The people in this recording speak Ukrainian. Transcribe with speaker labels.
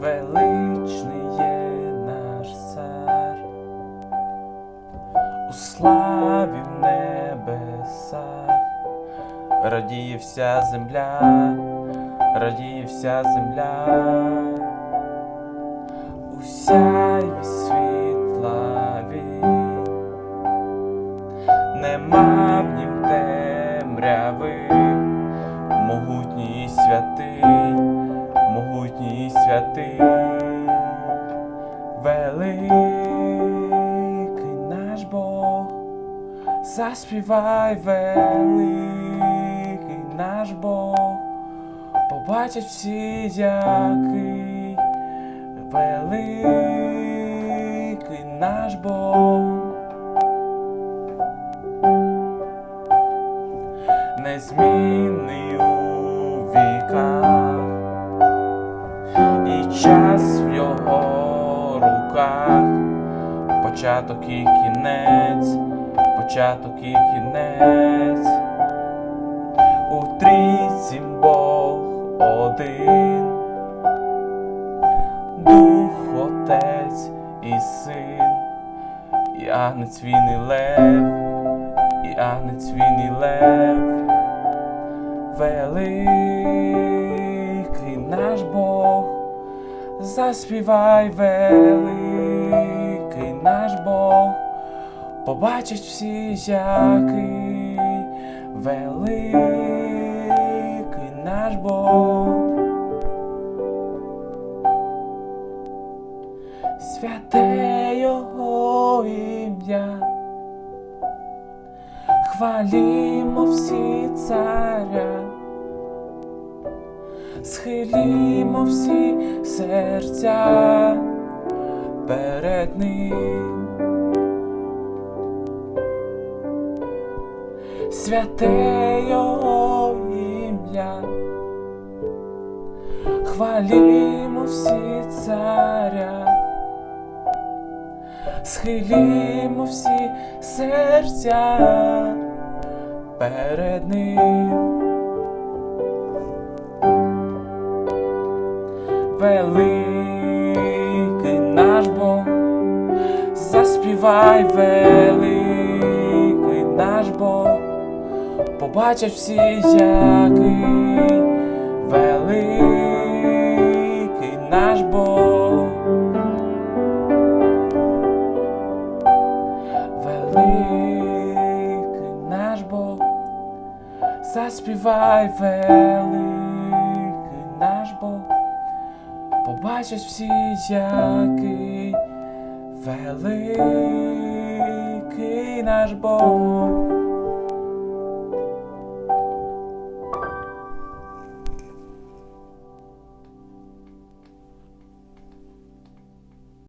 Speaker 1: Величний є наш цар, у славі в небесах, радіє вся земля, радіє вся земля, уся й світла темряви, могутній святий, могутній святий, великий наш Бог, заспівай великий наш Бог, побачать всі, який великий наш Бог. Віках, і час в його руках, початок і кінець, початок і кінець, у трійці Бог один, Дух Отець і Син, і Агнець він і Лев, і Агнець він і Лев, великий наш Бог, заспівай великий наш Бог, побачать всі, який великий наш Бог. Святе Його ім'я, хвалімо всі схилімо всі серця перед ним. Святе Його ім'я, хвалімо всі царя, схилімо всі серця перед ним. Великий наш Бог, заспівай великий наш Бог, побачать всі, який великий наш Бог. Великий наш Бог, заспівай великий наш Бог, побачать всі, який великий наш Бог.